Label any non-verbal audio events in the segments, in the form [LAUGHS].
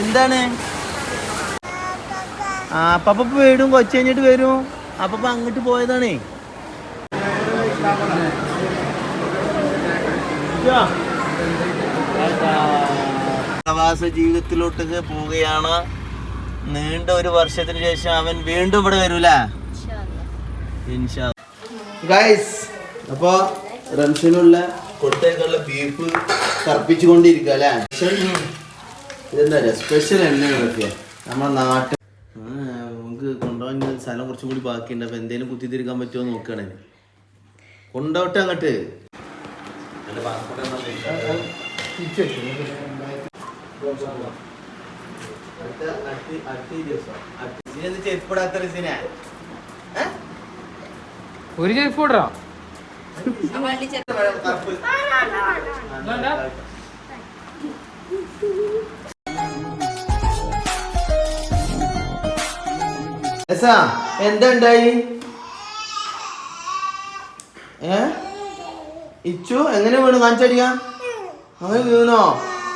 എന്താണ്? ആ അപ്പപ്പ വീടും കൊച്ചു കഴിഞ്ഞിട്ട് വരും. അപ്പപ്പ അങ്ങോട്ട് പോയതാണേ. പ്രവാസ ജീവിതത്തിലോട്ടൊക്കെ പോവുകയാണ്. നീണ്ട ഒരു വർഷത്തിന് ശേഷം അവൻ വീണ്ടും ഇവിടെ വരൂല ഗൈസ് അപ്പൊ റംഷനുള്ള കൊടുത്തേക്കുള്ള ബീഫ് തർപ്പിച്ചുകൊണ്ടിരിക്കുക അല്ലേ? ഇതെന്താ പറയുക സ്പെഷ്യൽ എണ്ണകളൊക്കെ നമ്മുടെ നാട്ടിൽ. നമുക്ക് കൊണ്ടുപോകാൻ സ്ഥലം കുറച്ചും കൂടി ബാക്കിയുണ്ട്. അപ്പൊ എന്തേലും കുത്തിത്തിരിക്കാൻ പറ്റുമോ എന്ന് നോക്കുകയാണ് കൊണ്ടോട്ടെ അങ്ങോട്ട്. ഒരു ചെരുപ്പ് ഇടറാ എസാ എന്തുണ്ടായി? ഏ? ഇച്ചു എങ്ങനെ വീണു? കാണിച്ചടിയ? അങ്ങനെ വീണോ?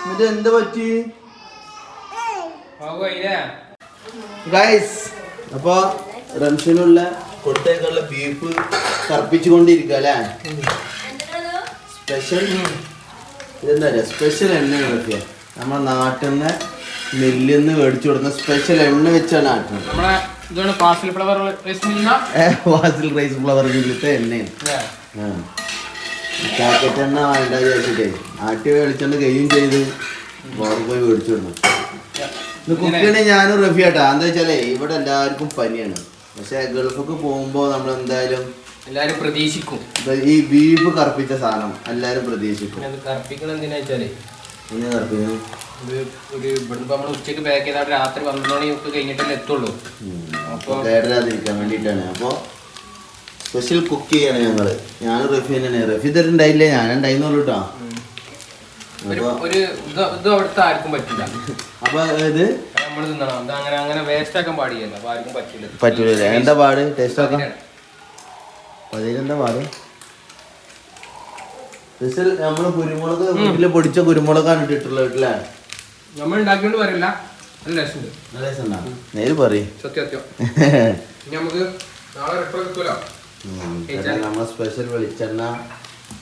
എന്നിട്ട് എന്ത് പറ്റി? ഗൈസ് അപ്പൊ റംഷനുള്ള കൊടുത്തേക്കുള്ള ബീഫ് കർപ്പിച്ചുകൊണ്ടിരിക്കുക അല്ലേ? സ്പെഷ്യൽ ഇതെന്താ പറയുക സ്പെഷ്യൽ കിടക്കുക നമ്മുടെ നാട്ടിൽ നിന്ന് നെല്ലിൽ നിന്ന് മേടിച്ചു കൊടുക്കുന്ന സ്പെഷ്യൽ എണ്ണ വെച്ചാണ് ആട്ടുന്നത് നമ്മളെ ഇതാണ് ഫ്ലവർ റൈസ് ഫ്ലവർ മില്ലത്തെ എണ്ണയാണ്. ചാക്കറ്റ് എണ്ണ വേണ്ട വിചാരിച്ചിട്ടേ. ആട്ടി വെളിച്ചെണ്ണ കഴിയും ചെയ്ത് വേറെ പോയി മേടിച്ചു വിടണം കുക്കിയാണ് ഞാനും റഫിയാട്ടാ എന്താ വെച്ചാലേ ഇവിടെ എല്ലാവർക്കും പനിയാണ്. പക്ഷെ ഗൾഫൊക്കെ പോകുമ്പോൾ നമ്മൾ എന്തായാലും എല്ലാരും പ്രതീക്ഷിക്കും. ഈ ബീഫ് കറുപ്പിച്ച സാധനം എല്ലാരും പ്രതീക്ഷിക്കും. എന്തിനാ വെച്ചാലേ ഇത് ഒരു ഇവിടുന്ന് നമ്മൾ ഉച്ചയ്ക്ക് പാക്ക് ചെയ്താൽ രാത്രി പന്ത്രണ്ട് മണി ഒക്കെ കഴിഞ്ഞിട്ടല്ലേ എത്തുള്ളൂ. അപ്പോൾ കേടാതിരിക്കാൻ വേണ്ടിയിട്ടാണ്. അപ്പോൾ സ്പെഷ്യൽ കുക്ക് ചെയ്യാണ് ഞങ്ങൾ. ഞാൻ റഫി തന്നെ റഫി തരുണ്ടായില്ലേ ഞാൻ ഉണ്ടായിരുന്നുള്ളൂ കേട്ടോ ഒരു ഇത് ഇത് അവിടുത്തെ ആർക്കും പറ്റില്ല. അപ്പൊ ഇത്? നമ്മൾ തിന്നണം. അങ്ങനെ അങ്ങനെ വേസ്റ്റ് ആക്കാൻ പാടില്ല അപ്പൊ ആർക്കും പറ്റില്ല. പറ്റൂലേ എന്താ പാട്? ടേസ്റ്റ് ആക്കാം അതിലെന്താ പാട്? സ്പെഷ്യൽ നമ്മൾ കുരുമുളക് വീട്ടിൽ പൊടിച്ച കുരുമുളകാണ് ഇട്ടിട്ടുള്ളത് വീട്ടിലെ നമ്മൾ ഉണ്ടാക്കിയോണ്ട് പറയില്ല. നല്ല രസമുണ്ട്. നല്ല രസമുണ്ടാ? നേര് പറയും. സത്യം സത്യം. [LAUGHS] നമുക്ക് നാളെ റിട്ടേൺ കിട്ടൂലോ. നമ്മളെ സ്പെഷ്യൽ വെളിച്ചെണ്ണ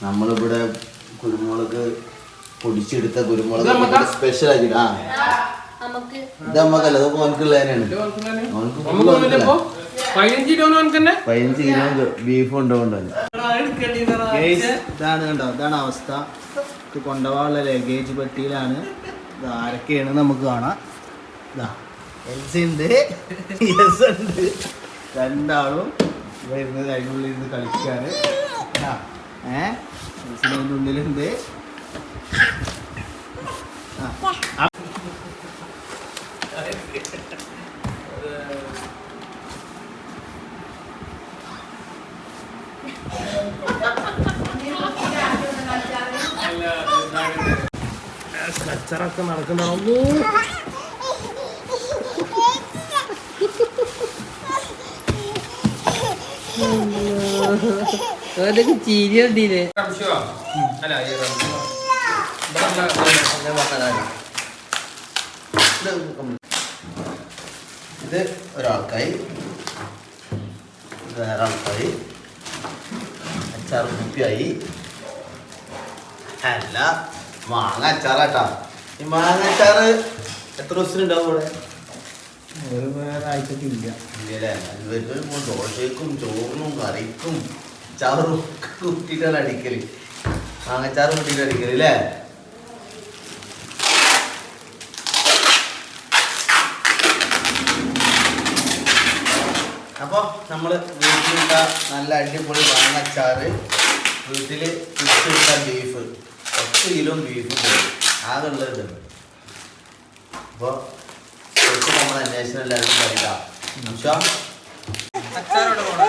നമ്മളിവിടെ കുരുമുളക് പൊടിച്ചെടുത്ത കുരുമുളക്? സ്പെഷ്യൽ ആക്കിട്ട് ആ നമുക്ക്. ഇത് നമ്മക്കല്ല അത് ഓനക്കുള്ളതിനാണ് ഓനക്ക് പതിനഞ്ച് കിലോ തന്നെ പതിനഞ്ച് കിലോ ബീഫ് കൊണ്ടുപോകണ്ടത് ഇതാണ് കണ്ടോ? ഇതാണ് അവസ്ഥ. ഇത് കൊണ്ടുപോകാനുള്ള ലഗേജ് പെട്ടിയിലാണ്. ഇത് ആരൊക്കെയാണ് നമുക്ക് കാണാം. ഇതാ എൽസി ഉണ്ട് എസ് ഉണ്ട്. രണ്ടാളും ഇവിടെ ഇരുന്ന് അതിനുള്ളിൽ ഇരുന്ന് കളിക്കാണ്. ആ, ഏ? എൽസിന് അതിന്റെ ഉള്ളിലുണ്ട്. ആ. കച്ചറൊക്കെ നടക്കുന്നുണ്ടോ അതൊക്കെ ചിരി കണ്ടില്ലേ ഇത് ഒരാൾക്കായി. വേറെ ആൾക്കായി. അച്ചാർ കുപ്പിയായി. അല്ല. മാങ്ങ അച്ചാറാട്ടാ ഈ മാങ്ങ അച്ചാറ് എത്ര ദിവസത്തിനുണ്ടാവും ഇവിടെ ഒരു ഒരാഴ്ചക്ക് ഇല്ല. ഇല്ലല്ലേ? വരുമ്പോൾ ദോശയ്ക്കും ചോറിനും കറിക്കും അച്ചാറും ഒക്കെ കുത്തിയിട്ടാണ് അടിക്കൽ. മാങ്ങച്ചാറ് കുത്തിയിട്ട് അടിക്കൽ അല്ലേ? അപ്പോൾ നമ്മൾ വീട്ടിലുള്ള നല്ല അടിപൊളി മാങ്ങച്ചാറ് വീട്ടിൽ പിടിച്ചെടുത്ത ബീഫ് പത്ത് കിലോ ബീഫ് ആകെ ഉള്ളത് അപ്പോൾ കുറച്ച് നമ്മൾ അന്വേഷണം എല്ലാവരും പറയാം ഉഷാ? അച്ചാറോടെ പോണേ.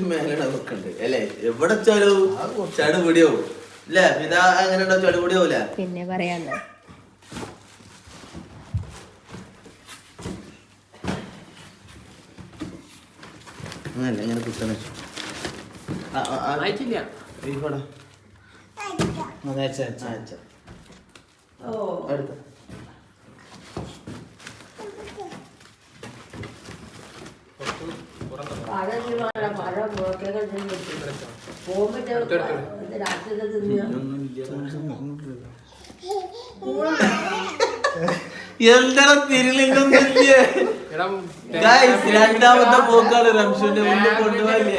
ഒരു വെച്ചാലില്ലേ? അതൊക്കെ മേലാണ് വെക്കണ്ട് അല്ലേ? എവിടെ വെച്ചാലും ചാട് പിടിയാവും അല്ലേ? ഇതാ അങ്ങനെ ഉണ്ടോ ചടുപൊടി പോല പിന്നെ പറയാന്ന് അങ്ങനല്ല? ഇങ്ങനെ കുത്തണ ആയിട്ടില്ല. അടുത്ത എന്താണ് Guys, രണ്ടാമത്തെ പോക്കാണ് റംഷുന്റെ മുന്നിൽ കൊണ്ടുപോയില്ലേ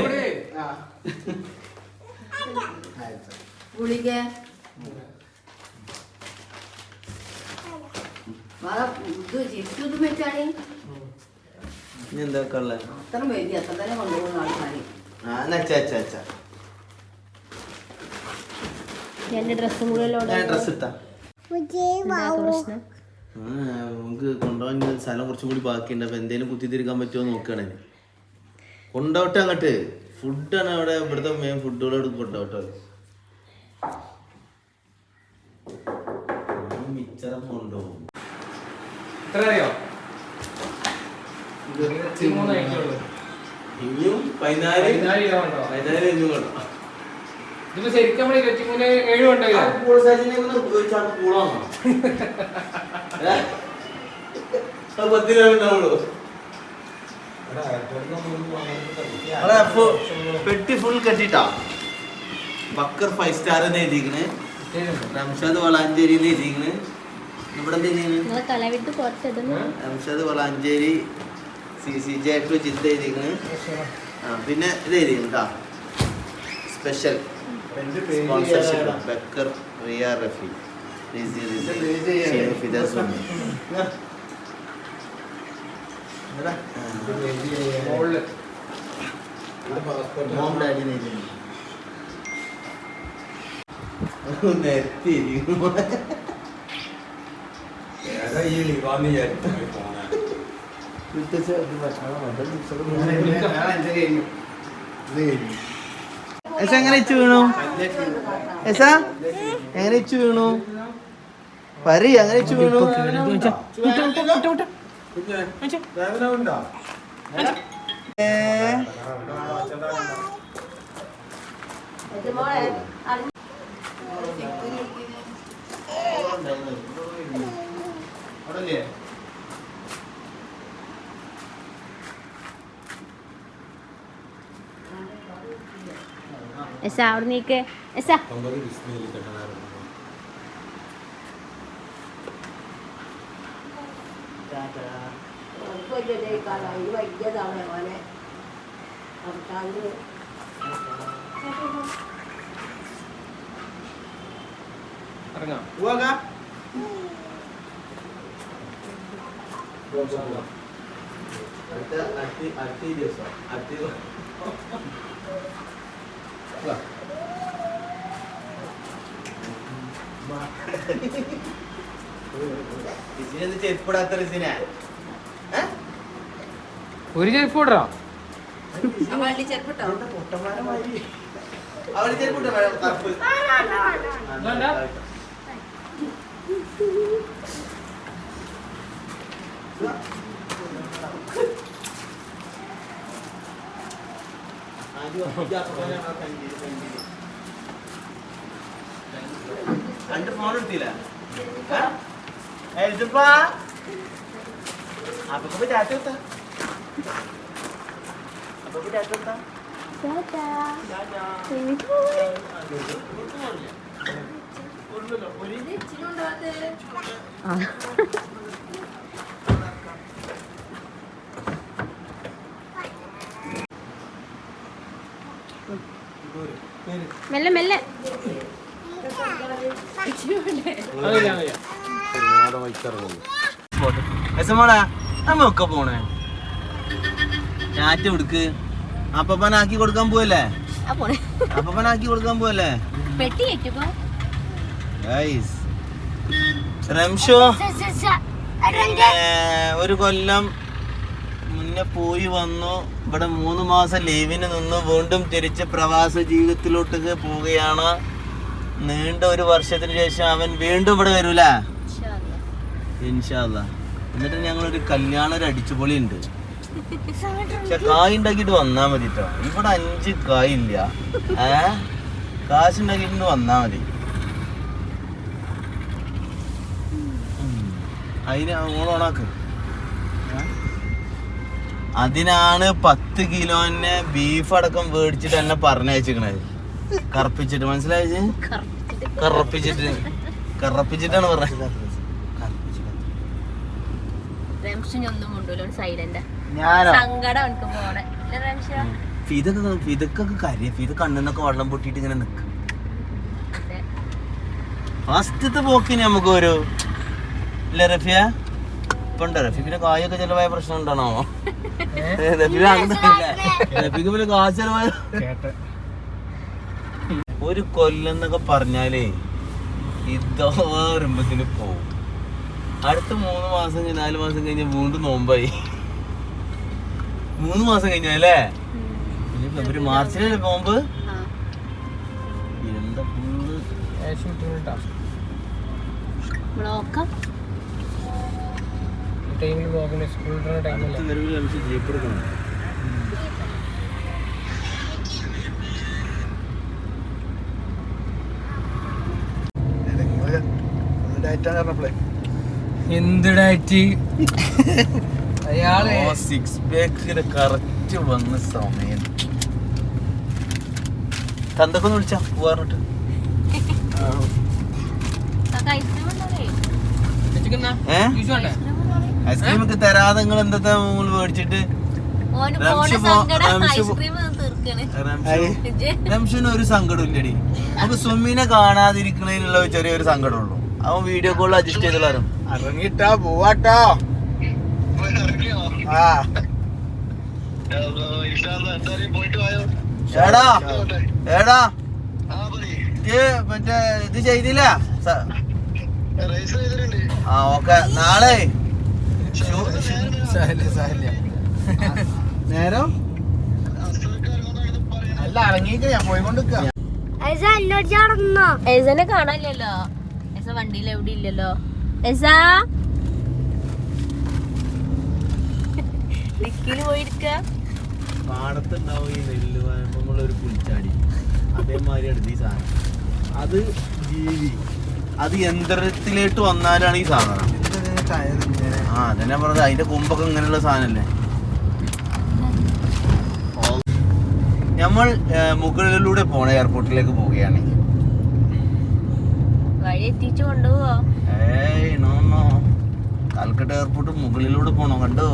ഗുളിക. ഇത് ചുറ്റും വെച്ചാണ് ഇനി എന്താ ഉള്ള? അത്ര വേദി അത്ര തന്നെ കൊണ്ടുപോകുന്ന ആൾക്കാർ ആ നച്ച അച്ച അച്ച എന്റെ ഡ്രസ്സും കൂടെ ഞാൻ ഡ്രസ് ഇട്ടാ. പ്രശ്നം? ആ, നമുക്ക് കൊണ്ടുപോകാൻ ഇനി സ്ഥലം കുറച്ചും കൂടി ബാക്കിയുണ്ട്. അപ്പൊ എന്തേലും കുത്തിത്തിരിക്കാൻ പറ്റുമോ നോക്കുകയാണ് കൊണ്ടോട്ടെ അങ്ങോട്ട്. ഫുഡാണ് അവിടെ ഇവിടുത്തെ മെയിൻ ഫുഡുകളോട് കൊണ്ടോട്ടെ. മിച്ചറം കൊണ്ടുപോകും. എത്ര അറിയോ? മൂന്ന് ആയിട്ടുള്ളൂ ഇനിയും പതിനാല് പതിനാല് കിലോ ഉണ്ടോ? പതിനാല് ഇനിയും കൊണ്ടോ ഇതിപ്പോ ശരിക്കും നമ്മൾ ഇരുപത്തിമൂന്ന് ഏഴ് ഉണ്ടല്ലോ പൂൾ സൈസിനെ ഒരു ചാക്ക് പൂളാണോ പത്തിലേ ഉണ്ടാവുള്ളൂ. അവിടെ അപ്പൊ പെട്ടി ഫുൾ കെട്ടിട്ടാ? ബക്കർ ഫൈവ് സ്റ്റാർ എന്ന് എഴുതിക്കണ് റംഷാദ് വളാഞ്ചേരിയിൽ എഴുതിക്കണ് ഇവിടെ എന്ത് ചെയ്യുന്നത് Ramshad Valanchery C C J to Jeddah എഴുതിക്കണ് ആ പിന്നെ ഇത് എഴുതിക്കണ് കേട്ടോ സ്പെഷ്യൽ സ്പോൺസർഷിപ്പ് ബക്കർ റിയ റഫി. റിസി റിസി ഷെയ്ഖ് ഫിദ സുന്നി മുകളിൽ മോം ഡാഡി നെത്തി എസ എങ്ങനെ ഇച്ചു വീണു? എസ എങ്ങനെ ഇച്ചു വീണു? പരി എങ്ങനെ ഇച്ചു വീണു? ഏ, എസ അവിടെ നീക്ക് എസ ഇറങ്ങാം പോവാ അടുത്ത അടുത്ത അടുത്ത ദിവസം അടുത്ത ഒരു ചെരുപ്പ് ഇടറാ വണ്ടി ചെറുപ്പിട്ടോ രണ്ട് ഫോൺ എടുത്തില്ല. എഴുതപ്പാ അപ്പൊ പോയി ടാറ്റ എടുത്താ അപ്പൊ പോയി ടാറ്റ എടുത്താ മെല്ലെ മെല്ലെ. നമ്മൊക്കെ പോണേ. ടാറ്റ കൊടുക്ക്. അപ്പപ്പനാക്കി കൊടുക്കാൻ പോവല്ലേ? അപ്പനാക്കി കൊടുക്കാൻ പോവല്ലേ? റംഷോ. ഒരു കൊല്ലം മുന്നേ പോയി വന്നു. ഇവിടെ മൂന്ന് മാസം ലീവിന് നിന്ന് വീണ്ടും തിരിച്ച് പ്രവാസ ജീവിതത്തിലോട്ടേക്ക് പോവുകയാണ്. നീണ്ട ഒരു വർഷത്തിന് ശേഷം അവൻ വീണ്ടും ഇവിടെ വരൂല ഇൻഷാല്ല എന്നിട്ട് ഞങ്ങളൊരു കല്യാണം ഒരു അടിച്ചുപൊളി ഉണ്ട് പക്ഷെ കായ് ഉണ്ടാക്കിയിട്ട് വന്നാ മതി കേട്ടോ ഇവിടെ അഞ്ച് കായ് ഇല്ല. ഏ? കാശ് ഉണ്ടാക്കിയിട്ട് വന്നാ മതി. അതിന് ഏ? അതിനാണ് പത്ത് കിലോനെ ബീഫ് അടക്കം മേടിച്ചിട്ട് എന്നെ പറഞ്ഞയച്ചിക്കണത് കറപ്പിച്ചിട്ട് മനസ്സിലായി കറപ്പിച്ചിട്ട്. കറപ്പിച്ചിട്ടാണ് പറഞ്ഞത്. ഫിതൊക്കെ ഫിതൊക്കെ കരയ. ഫിത് കണ്ണിന്നൊക്കെ വെള്ളം പൊട്ടിയിട്ട് ഇങ്ങനെ നിൽക്കും അതെ. ഫസ്റ്റത്തെ പോക്കിന് നമുക്ക് ഒരു ഇല്ല റഫിയ? ഇപ്പൊ ഉണ്ടോ? റഫിക്കിന്റെ കായൊക്കെ ചെലവായ പ്രശ്നം ഉണ്ടാണോ? [LAUGHS] ഒരു കൊല്ലം എന്നൊക്കെ പറഞ്ഞാലേ ഇതോ വരുമ്പത്തിന് പോവും. അടുത്ത മൂന്ന് മാസം കഴിഞ്ഞ നാല് മാസം കഴിഞ്ഞ വീണ്ടും നോമ്പായി. മൂന്ന് മാസം കഴിഞ്ഞല്ലേ ഫെബ്രുവരി മാർച്ചിലല്ലേ നോമ്പ്. എന്താ ഫുള്ള് ബ്ലോക്കാം ടൈമിൽ പോകുന്നത് സ്കൂൾ ജീപ്പ് എടുക്കണം എന്ത് ഡയറ്റ് അയാൾ സിക്സ് പാക്കിന് കറക്റ്റ് വന്ന സമയം. തന്തൊക്കെ വിളിച്ചാ പോവാറിട്ട് ഏ? ഐസ്ക്രീം ഒക്കെ തരാതെ നിങ്ങൾ എന്താ മേടിച്ചിട്ട്? റംഷന് ഒരു സങ്കടം ഇല്ലടി. നമുക്ക് സുമ്മിനെ കാണാതിരിക്കണതിനുള്ള ഒരു ചെറിയൊരു സങ്കടം ഉള്ളൂ. അവൻ വീഡിയോ കോളിൽ അഡ്ജസ്റ്റ് ചെയ്തോളാരും ഇറങ്ങിട്ടാ പോവാട്ടോ. ആ. ഏടാ ഏടാ മറ്റേ ഇത് ചെയ്തില്ല? ആ ഓക്കെ. നാളെ നേരം അല്ല ഇറങ്ങിയിട്ട് ഞാൻ എസനെ കാണാനില്ലല്ലോ. എസ വണ്ടിയിൽ എവിടെ ഇല്ലല്ലോ. എസാ? ഡിക്കിൽ പോയിരിക്ക. പാടത്തുണ്ടാവും ഈ നെല്ല് വായ്പുള്ള ഒരു പുൽച്ചാടി അതേമാതിരി അടുത്ത് ഈ സാധനം. അത് ജീവി. അത് യന്ത്രത്തിലേട്ട് വന്നാലാണ് ഈ സാധനം. അതന്നെ പറഞ്ഞത്. അതിന്റെ കുമ്പൊക്കെ ഇങ്ങനെയുള്ള സാധനല്ലേ? നമ്മൾ മുകളിലൂടെ പോണ എയർപോർട്ടിലേക്ക് പോവുകയാണ്. വഴി എത്തിച്ചു കൊണ്ടുപോവോ? ഏയ് നോ നോ കാൽക്കട്ട എയർപോർട്ട് മുകളിലൂടെ പോണോ? കണ്ടോ?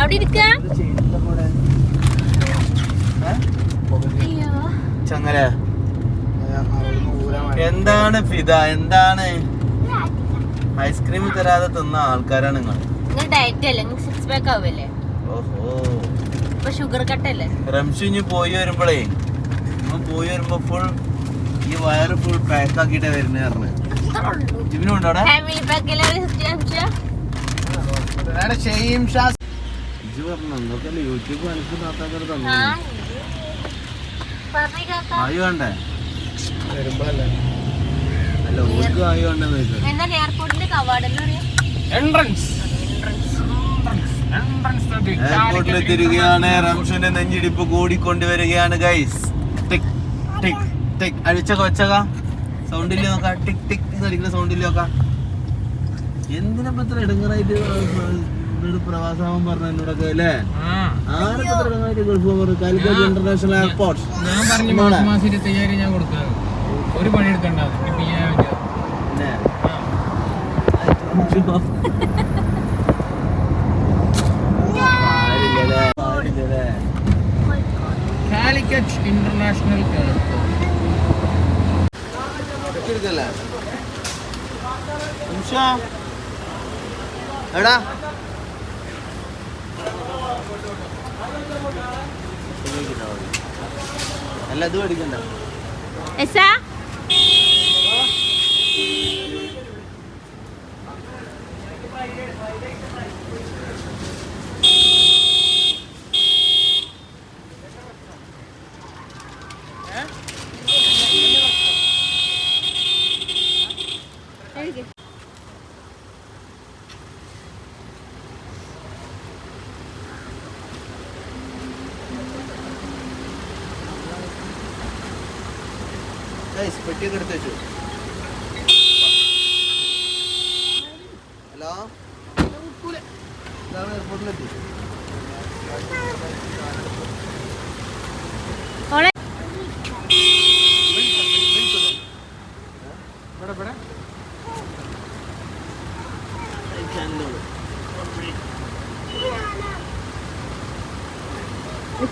അവിടെ ഇരിക്ക. ചങ്ങല. എന്താണ് ഫിദ? എന്താണ്? ഐസ്ക്രീം തരാതെ തിന്ന ആൾക്കാരാണ് നിങ്ങൾ. റംഷിഞ്ഞ് ഡയറ്റ് അല്ലേ? നിങ്ങൾ സിക്സ് പാക്ക് ഓഹോ. ഇപ്പൊ ഷുഗർ കട്ടല്ലേ റംഷു ഇനി പോയി വരുമ്പോഴേ പോയി വരുമ്പോ ഫുൾ ഈ വയറ് ഫുൾ പാക്ക് ആക്കിയിട്ടാ വരുന്നേ പറഞ്ഞു. യൂട്യൂബ് എനിക്ക് താത്താക്കർ തന്നു ആയി വേണ്ടേ വരുമ്പോഴല്ലേ? അല്ല ഓർക്ക് ആയി വേണ്ടെന്ന് ചോദിക്കാം എന്താണ് എയർപോർട്ടിന്റെ കവാടം എന്ന് പറയാ? എൻട്രൻസ് എയർപോർട്ടിൽ തിരികെയാണ് റംഷന്റെ നെഞ്ചിടിപ്പ് കൂടിക്കൊണ്ട് വരികയാണ് ഗൈസ് ടിക് ടിക്. ടിക് അഴിച്ചക വെച്ചക സൗണ്ടിൽ നോക്കാം? ടിക് ടിക് എന്ന് അടിക്കുന്ന സൗണ്ടിൽ നോക്കാം? എന്തിനാ ഇത്ര ഇടങ്ങറായിട്ട് പ്രവാസമാവൻ പറഞ്ഞ എന്നോടൊക്കെ അല്ലേ? ആരൊക്കെ ഇടങ്ങറായിട്ട് ഗൾഫ് ഇന്റർനാഷണൽ എയർപോർട്ട്. ഞാൻ പറഞ്ഞു മാസം മാസം ഇരുപത്തയ്യായിരം ഞാൻ കൊടുക്കാം ഒരു പണി എടുക്കണ്ട. പാടില്ലല്ലേ? പാടില്ലല്ലേ? കാലിക്കറ്റ് ഇന്റർനാഷണൽ എടാ. അല്ല ഇത് മേടിക്കണ്ട. ഗൈസ് എടുത്ത് വെച്ചു. ഹലോ ഇതാണ് എയർപോർട്ടിലെത്തി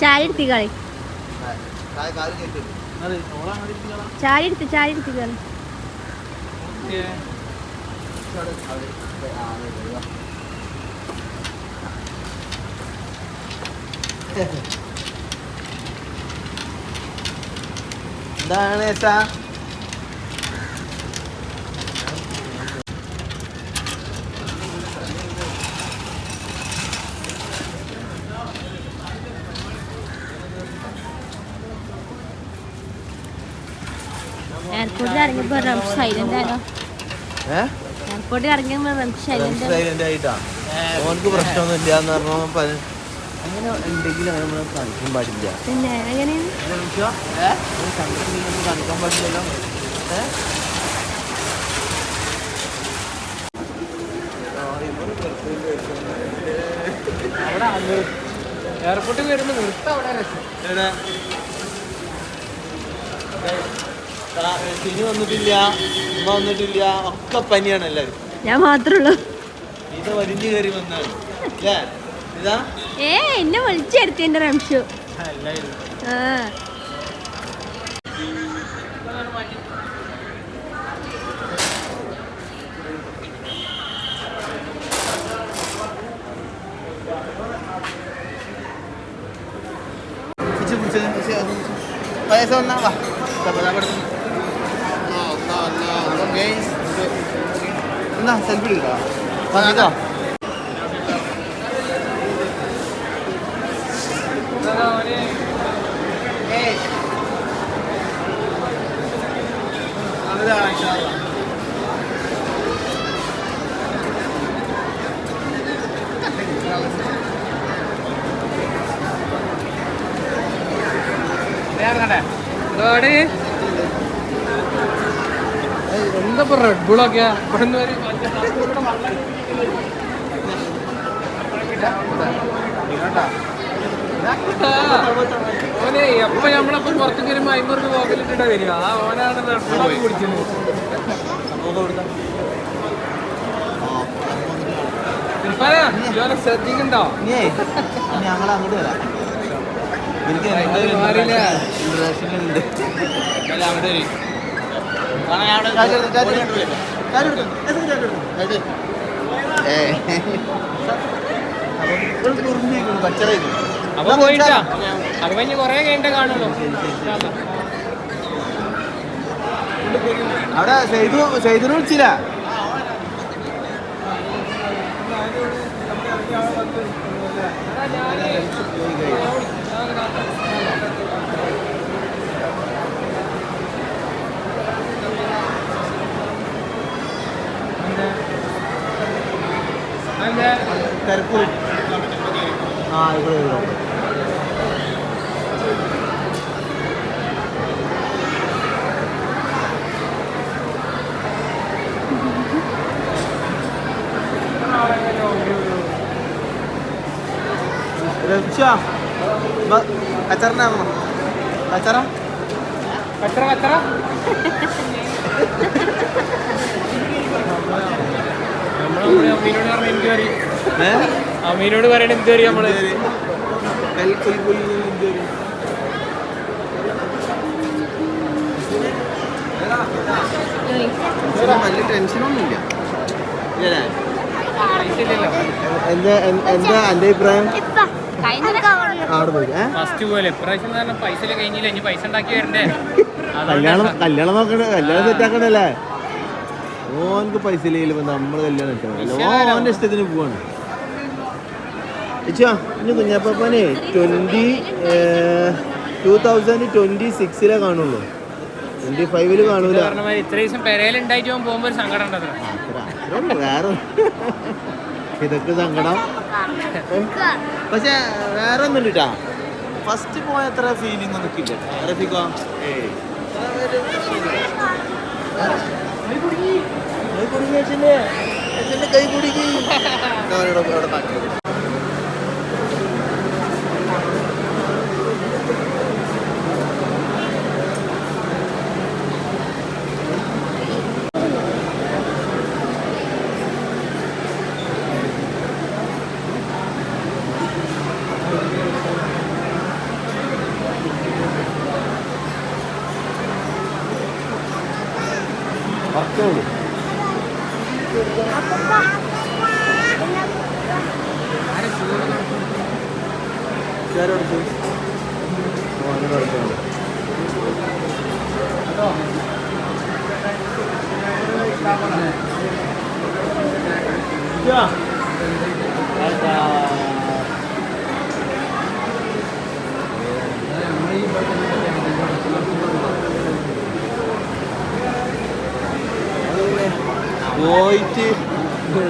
ചാരി എടുത്തി കളി. കാൽ കേട്ടു ചാരി എടുത്ത് ചാരി എടുത്തി കളി എന്താണ് ഏട്ടാ എയർപോർട്ടിൽ ഇറങ്ങിയപ്പോ റംസ് സൈലന്റ് ആണോ? ഏഹ് എയർപോർട്ടിൽ ഇറങ്ങിയപ്പോ റംസ് സൈലന്റ് സൈലന്റ് ആയിട്ടാ. ഓനക്ക് പ്രശ്നമൊന്നും ഇല്ല എന്ന് പറഞ്ഞപ്പോ പല- അങ്ങനെ ഉണ്ടെങ്കിലും അങ്ങനെ നമ്മൾ കാണിക്കാൻ പാടില്ല. പിന്നെ എങ്ങനെയാണ് കാണിക്കാൻ പാടില്ലല്ലോ. ഏഹ് അവിടെ എയർപോർട്ടിൽ വരുമ്പോൾ നിർത്താം അവിടെ രസം സിനി വന്നിട്ടില്ല ഉമ്മ വന്നിട്ടില്ല ഒക്കെ പനിയാണ് എല്ലാവരും ഞാൻ മാത്രമേ ഉള്ളൂ ഇത് വലിഞ്ഞു കയറി വന്നാണ്. അല്ലേ? ഇതാ? ഏ എന്നെ വിളിച്ചെടുത്തി എന്റെ റംഷു. പൈസ വന്നാ വാ. ഇത് എന്നാ സെൽഫി എടുക്കാം എന്താ ഇപ്പൊ റെഡ് ബുള്ളൊക്കെ ഇവിടെ നിന്ന് ഒരു മറ്റേ കാസർഗോഡ് വെള്ളം ഓനെ എപ്പോ നമ്മളപ്പം പുറത്തേക്ക് വരുമ്പോ അമ്പത് രൂപ പോക്കലിട്ടിട്ടാ വരിക? ആ ഓനാണ് റെഡ് കുടിക്കുന്നത്. ശ്രദ്ധിക്കണ്ടോ? ഞങ്ങൾ അങ്ങോട്ട് വരാം. എനിക്ക്. ഇൻട്രഷൻ ഉണ്ട് അവിടെ വരും. അപ്പൊ പോയിട്ടാ. അത് കഴിഞ്ഞ് കൊറേ കഴിഞ്ഞിട്ടേ കാണുള്ളൂ അവിടെ സെയ്തു ചെയ്തിന് വിളിച്ചില്ല? തിരക്കൂടി ആ ഇവിടെ രക്ഷ കച്ചറിനാണോ കച്ചറ? കച്ചറ കച്ചറ [LAUGHS] നമ്മൾ അമ്മീനോട് പറയണ എന്ത് കറി നമ്മൾ? വലിയ ടെൻഷനൊന്നുമില്ല. എന്താ എന്താ എന്റെ അഭിപ്രായം? കല്യാണം കല്യാണം നോക്കണേ കല്യാണം സെറ്റ് ആക്കണല്ലേ? ഓനക്ക് പൈസ ഇല്ലെങ്കിൽ നമ്മൾ നമ്മൾ കല്യാണം ഇഷ്ടത്തിന് പോവാണ്. ഇച്ചാ ഇനി കുഞ്ഞപ്പനെ ട്വന്റി ടൂ തൗസൻഡ് ട്വന്റി സിക്സിലേ കാണുള്ളൂ. ട്വന്റി ഫൈവിൽ കാണൂല. വേറെ ഇതൊക്കെ സങ്കടം. പക്ഷെ വേറെ ഒന്നും കേട്ടാ ഫസ്റ്റ് പോയ അത്ര ഫീലിംഗ് ഒന്നും കിട്ടില്ല റഫിക്കോ കൈ കുടുങ്ങി കൈ [LAUGHS] അവിടെ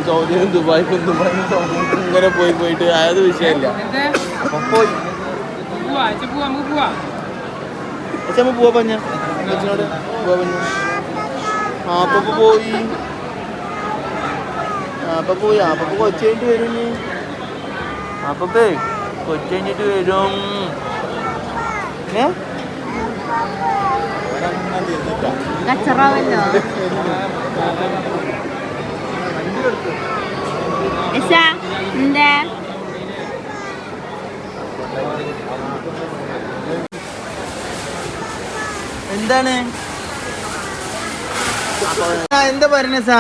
സൗദിയിലും ദുബായിക്കും ദുബായിക്കും സൗദിക്കും ഇങ്ങനെ പോയി പോയിട്ട് അതായത് വിഷയമില്ല. എന്തേ പോയി പക്ഷെ നമ്മൾ പോവാ പഞ്ഞ. അച്ഛനോട് പോവാ പഞ്ഞ. ആ അപ്പൊ പോയി. ആ അപ്പൊ പോയി. അപ്പൊ കൊച്ചു കഴിഞ്ഞിട്ട് വരും നീ അപ്പേ കൊച്ചു കഴിഞ്ഞിട്ട് വരും. ഏ? കച്ചറാവല്ലോ. എന്താ? എന്താണ്? എന്താ പറഞ്ഞ സാ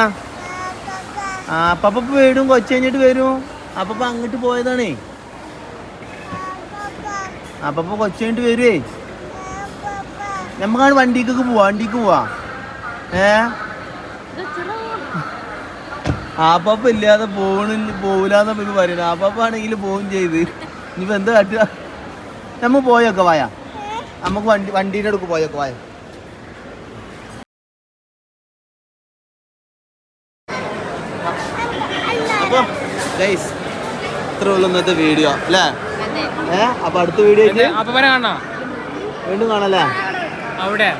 ആ അപ്പപ്പ വീടും കൊച്ചു കഴിഞ്ഞിട്ട് വരും. അപ്പപ്പ അങ്ങോട്ട് പോയതാണേ. അപ്പപ്പ കൊച്ചു കഴിഞ്ഞിട്ട് വരുവേ. നമുക്കാണ് വണ്ടിക്കൊക്കെ പോവാ വണ്ടിക്ക് പോവാ. ഏ? ആപ്പാപ്പ ഇല്ലാതെ പോകണില്ല പോവില്ലാന്ന് ഇപ്പൊ പറയുന്നത് ആപ്പാപ്പ ആണെങ്കിൽ പോവും ചെയ്ത്. ഇനിയിപ്പോ എന്താ കാട്ടുക നമ്മ പോയൊക്കെ വായ. നമുക്ക് വണ്ടി വണ്ടീന്റെ അടുക്ക് പോയൊക്കെ വായ. അപ്പൊ ഗൈസ് ഇത്ര ഉള്ളു ഇന്നത്തെ വീഡിയോ അല്ലേ? ഏഹ് അപ്പൊ അടുത്ത വീഡിയോ കാണാ വീണ്ടും കാണാല്ലേ അവിടെ.